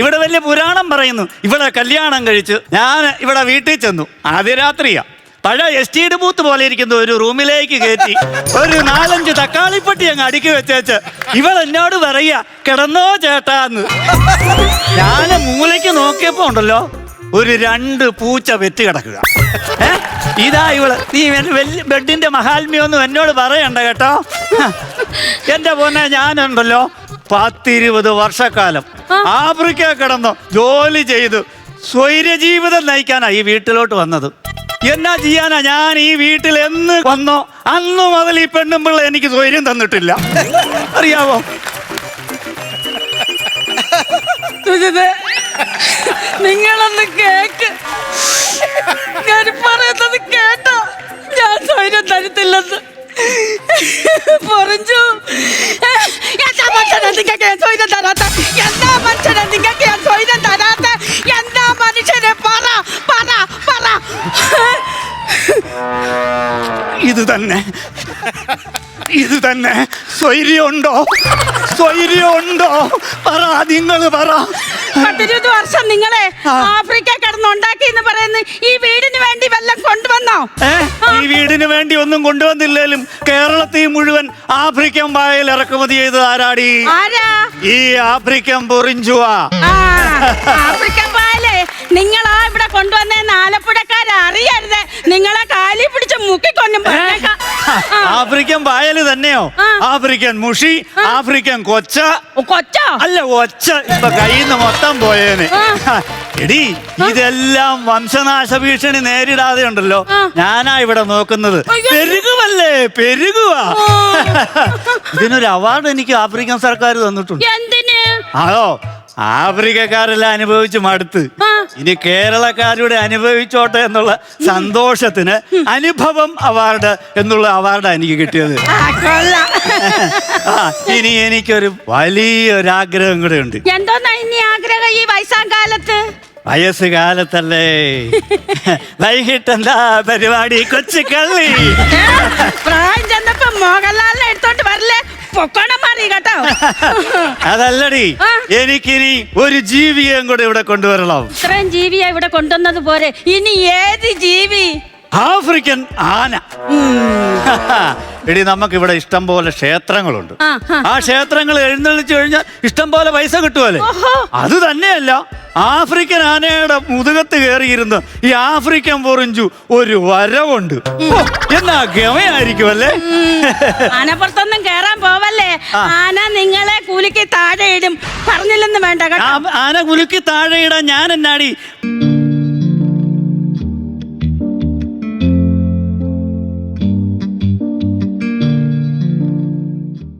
ഇവിടെ വലിയ പുരാണം പറയുന്നു. ഇവിടെ കല്യാണം കഴിച്ച്. ഞാൻ ഇവിടെ വീട്ടിൽ ചെന്നു. ആദ്യ രാത്രിയാ പഴയ എസ് ടി ഡി ബൂത്ത് പോലെ ഇരിക്കുന്ന. ഒരു റൂമിലേക്ക് കയറ്റി. ഒരു നാലഞ്ച് തക്കാളിപ്പട്ടി അങ്ങ് അടുക്കി വെച്ചേച്ച്. ഇവൾ എന്നോട് പറയാ കിടന്നോ ചേട്ടാന്ന്. ഞാൻ മൂലയ്ക്ക് നോക്കിയപ്പോ ഉണ്ടല്ലോ ഒരു രണ്ട് പൂച്ച വെറ്റ് കിടക്കുക? ഇതാ ഇവൾ. നീ വലിയ ബെഡിന്റെ മഹാത്മ്യൊന്നും എന്നോട് പറയണ്ട കേട്ടോ. എന്റെ പൊന്നെ ഞാനുണ്ടല്ലോ. പത്തിരുപത് വർഷക്കാലം. ആഫ്രിക്ക കിടന്ന് ജോലി ചെയ്ത് സ്വൈര്യജീവിതം നയിക്കാനാ ഈ വീട്ടിലോട്ട് വന്നത്. എന്നാ ചെയ്യാനാ? ഞാൻ ഈ വീട്ടിൽ എന്ന് വന്നോ? അന്ന് മുതൽ ഈ പെണ്ണും പിള്ള എനിക്ക് സ്വൈര്യം തന്നിട്ടില്ല. അറിയാവോ? നിങ്ങളൊന്ന് കേക്ക്. ഞാൻ പറയുന്നത് കേട്ടോ. ഞാൻ സ്വൈര്യം തരത്തില്ലെന്ന്. പറഞ്ഞു? നിങ്ങൾക്ക് ഞാൻ സ്വൈര്യം തരാത്ത. എന്താ മനുഷ്യനെ നിങ്ങൾക്ക് തരാത്ത? എന്താ മനുഷ്യനെ? പറ പറ പറ. ഇത് തന്നെ. ഇത് തന്നെ. സ്വൈര്യമുണ്ടോ? സ്വൈര്യമുണ്ടോ? പറ നിങ്ങൾ പറ. പത്തിരുപത് വർഷം നിങ്ങളെ ആഫ്രിക്ക എന്ന് പറയുന്ന ഈ വീടിന് വേണ്ടി വല്ലതും കൊണ്ടുവന്നോ? ഈ വീടിന് വേണ്ടി ഒന്നും കൊണ്ടുവന്നില്ലേലും കേരളത്തിൽ മുഴുവൻ ആഫ്രിക്കൻ വായൽ ഇറക്കുമതി ചെയ്തത് ആരാടി? ആരാ? ഈ ആഫ്രിക്കൻ പൊറിഞ്ചുവാ. ആഫ്രിക്കൻ വായലേ നിങ്ങളാ ഇവിടെ കൊണ്ടുവന്ന ആലപ്പുഴക്കാരെ അറിയരുത്. നിങ്ങളെ കാലി പിടിച്ച് മുക്കിക്കൊന്നും ആഫ്രിക്കൻ പായൽ തന്നെയോ? ആഫ്രിക്കൻ മുഷി ആഫ്രിക്കൻ കൊച്ച. കൊച്ച? അല്ല കൊച്ച ഇപ്പൊ കയ്യിൽ നിന്ന് മൊത്തം പോയേന്. എടി ഇതെല്ലാം വംശനാശ ഭീഷണി നേരിടാതെ ഉണ്ടല്ലോ. ഞാനാ ഇവിടെ നോക്കുന്നത്. പെരുകുമല്ലേ പെരുകുവാ. ഇതിനൊരു അവാർഡ് എനിക്ക് ആഫ്രിക്കൻ സർക്കാർ തന്നിട്ടുണ്ട്. ആണോ അതോ ആഫ്രിക്കക്കാരെല്ലാം അനുഭവിച്ച് മടുത്ത്. ഇനി കേരളക്കാരുടെ അനുഭവിച്ചോട്ടെ എന്നുള്ള സന്തോഷത്തിന് അനുഭവം അവാർഡ് എന്നുള്ള അവാർഡാണ് എനിക്ക് കിട്ടിയത്. ആ, ഇനി എനിക്കൊരു വലിയൊരാഗ്രഹം കൂടെ ഉണ്ട്. എന്തോന്നാ ഇനി ആഗ്രഹം ഈ വയസ്സാം കാലത്ത്? വയസ്സ് കാലത്തല്ലേ വൈകിട്ട് എന്താ പരിപാടി? കൊച്ചു കള്ളി പ്രായം ചെന്നപ്പോ മോഹൻലാലിനെ എടുത്തോണ്ട് വരല്ലേ? പൊക്കോണം മാറി കേട്ടോ. അതല്ലടി. എനിക്കിനി ഒരു ജീവിയെയും കൂടെ ഇവിടെ കൊണ്ടുവരണം. ഇത്രയും ജീവിയെ ഇവിടെ കൊണ്ടുവന്നത് പോരെ. ഇനി ഏത് ജീവി? ആഫ്രിക്കൻ ആന. എടി നമുക്ക് ഇവിടെ ഇഷ്ടം പോലെ ക്ഷേത്രങ്ങളുണ്ട് ആ, ക്ഷേത്രങ്ങൾ എഴുന്നള്ളിച്ചു കഴിഞ്ഞാൽ ഇഷ്ടം പോലെ പൈസ കിട്ടുമല്ലേ. അത് തന്നെയല്ല. ആഫ്രിക്കൻ ആനയുടെ മുതുകത്ത് കയറിയിരുന്ന് ഈ ആഫ്രിക്കൻ പൊറിഞ്ചു ഒരു വരവുണ്ട്. എന്നാ ഗമയായിരിക്കും അല്ലേ? ആനപ്പുറത്തൊന്നും കേറാൻ പോവല്ലേ? ആന നിങ്ങളെ കുലുക്കി താഴെ ഇടും. പറഞ്ഞില്ലെന്ന് വേണ്ട ആന കുലുക്കി താഴെ ഇടാൻ ഞാൻ എന്നാടി?